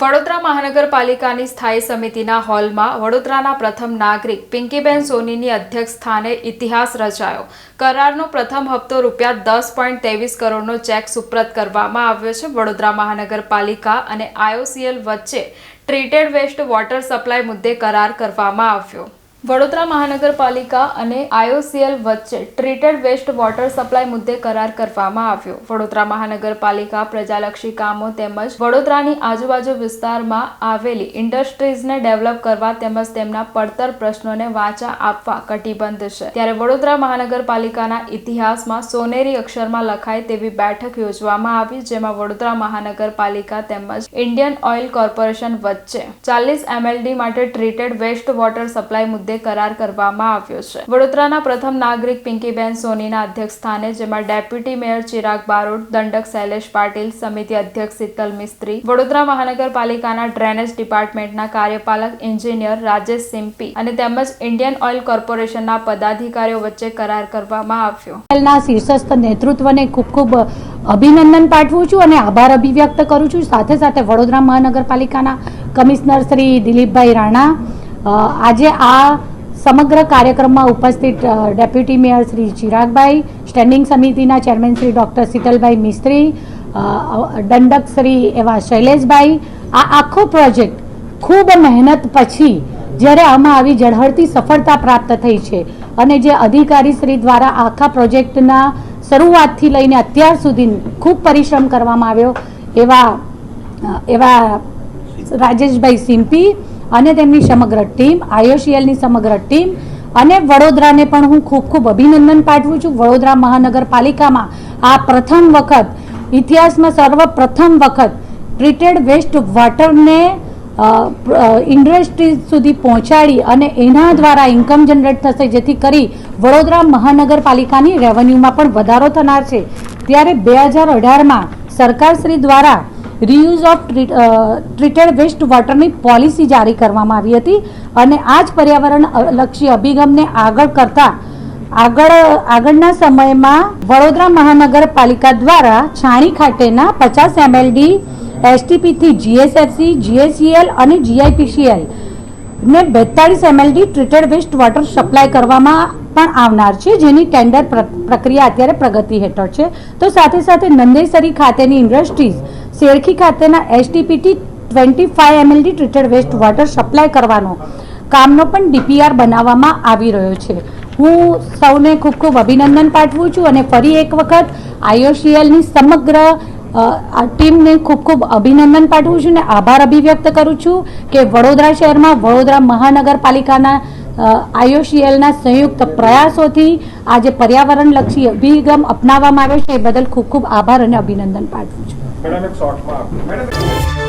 વડોદરા મહાનગરપાલિકાની સ્થાયી સમિતિના હોલમાં વડોદરાના પ્રથમ નાગરિક પિંકીબેન સોનીની અધ્યક્ષ સ્થાને ઇતિહાસ રચાયો. કરારનો પ્રથમ હપ્તો રૂપિયા દસ પોઈન્ટ ત્રેવીસ કરોડનો ચેક સુપ્રત કરવામાં આવ્યો છે. વડોદરા મહાનગરપાલિકા અને આઈઓસીએલ વચ્ચે ટ્રીટેડ વેસ્ટ વોટર સપ્લાય મુદ્દે કરાર કરવામાં આવ્યો. વડોદરા મહાનગરપાલિકા અને આઈઓસીએલ વચ્ચે ટ્રીટેડ વેસ્ટ વોટર સપ્લાય મુદ્દે કરાર કરવામાં આવ્યો. વડોદરા મહાનગરપાલિકા પ્રજાલક્ષી કામો તેમજ વડોદરાની આજુબાજુ વિસ્તારમાં આવેલી ઇન્ડસ્ટ્રીઝને ડેવલપ કરવા તેમજ તેમના પડતર પ્રશ્નોને વાચા આપવા કટિબદ્ધ છે. ત્યારે વડોદરા મહાનગરપાલિકાના ઇતિહાસમાં સોનેરી અક્ષરમાં લખાય તેવી બેઠક યોજવામાં આવી, જેમાં વડોદરા મહાનગરપાલિકા તેમજ ઇન્ડિયન ઓઇલ કોર્પોરેશન વચ્ચે ચાલીસ એમએલડી માટે ટ્રીટેડ વેસ્ટ વોટર સપ્લાય મુદ્દે કરાર કરવામાં આવ્યો છે. વડોદરાના પ્રથમ નાગરિક પિંકીબેન સોનીના અધ્યક્ષ સ્થાને જેમાં ડેપ્યુટી મેયર ચિરાગ બારોટ, દંડક શૈલેષ પાટીલ, સમિતિ અધ્યક્ષ શીતલ મિસ્ત્રી, વડોદરા મહાનગરપાલિકાના ડ્રેનેજ ડિપાર્ટમેન્ટના કાર્યપાલક એન્જિનિયર રાજેશ સિમ્પી અને તેમજ ઇન્ડિયન ઓઇલ કોર્પોરેશનના પદાધિકારીઓ વચ્ચે કરાર કરવામાં આવ્યો. ના શીર્ષસ્થ નેતૃત્વને ખૂબ ખૂબ અભિનંદન પાઠવું છું અને આભાર અભિવ્યક્ત કરું છું. સાથે સાથે વડોદરા મહાનગરપાલિકાના કમિશનર શ્રી દિલીપભાઈ રાણા આજે આ સમગ્ર કાર્યક્રમમાં ઉપસ્થિત deputy mayor Shri Chiragbhai, standing સમિતિના ચેરમેન શ્રી ડૉક્ટર શીતલભાઈ મિસ્ત્રી દંડક શ્રી એવા શૈલેષભાઈ. આ આખો પ્રોજેક્ટ ખૂબ મહેનત પછી જ્યારે આમાં આવી ઝળહળતી સફળતા પ્રાપ્ત થઈ છે અને જે અધિકારી શ્રી દ્વારા આખા પ્રોજેક્ટના શરૂઆતથી લઈને અત્યાર સુધી ખૂબ પરિશ્રમ કરવામાં આવ્યો એવા એવા રાજેશભાઈ સિમ્પી અને તેમની સમગ્ર ટીમ, આઈઓસીએલની સમગ્ર ટીમ અને વડોદરાને પણ હું ખૂબ ખૂબ અભિનંદન પાઠવું છું. વડોદરા મહાનગરપાલિકામાં આ પ્રથમ વખત, ઇતિહાસમાં સર્વપ્રથમ વખત ટ્રીટેડ વેસ્ટ વોટરને ઇન્ડસ્ટ્રી સુધી પહોંચાડી અને એના દ્વારા ઇન્કમ જનરેટ થશે, જેથી કરી વડોદરા મહાનગરપાલિકાની રેવન્યુમાં પણ વધારો થનાર છે. ત્યારે બે હજાર અઢારમાં સરકારશ્રી દ્વારા રીયુઝ ઓફ ટ્રીટેડ વેસ્ટ વોટરની પોલિસી જારી કરવામાં આવી હતી અને આ જ પર્યાવરણ અભિગમને આગળ કરતા આગળ, આગળના સમયમાં વડોદરા મહાનગરપાલિકા દ્વારા છાણી ખાતેના પચાસ એમએલડી એસટીપીથી જીએસએફસી જીએસસીએલ અને જીઆઈપીસીએલ ને બેતાળીસ MLD treated waste water supply કરવામાં પણ આવનાર છે, જેની ટેન્ડર પ્રક્રિયા અત્યારે પ્રગતિ હેઠળ છે. તો સાથે સાથે નંદેસરી ખાતેની ઇન્ડસ્ટ્રીઝ શેરખી ખાતેના STPT twenty five MLD treated waste water supply કરવાનો કામનો પણ ડીપીઆર બનાવવામાં આવી રહ્યો છે. હું સૌને ખૂબ ખૂબ અભિનંદન પાઠવું છું અને ફરી એક વખત આઈઓસીએલની સમગ્ર ટીમને ખૂબ ખૂબ અભિનંદન પાઠવું છું અને આભાર અભિવ્યક્ત કરું છું કે વડોદરા શહેરમાં વડોદરા મહાનગરપાલિકાના આઈઓસીએલના સંયુક્ત પ્રયાસોથી આજે પર્યાવરણલક્ષી અભિગમ અપનાવવામાં આવ્યો છે. એ બદલ ખૂબ ખૂબ આભાર અને અભિનંદન પાઠવું છું. મેડમ એક શોર્ટમાં આપો મેડમ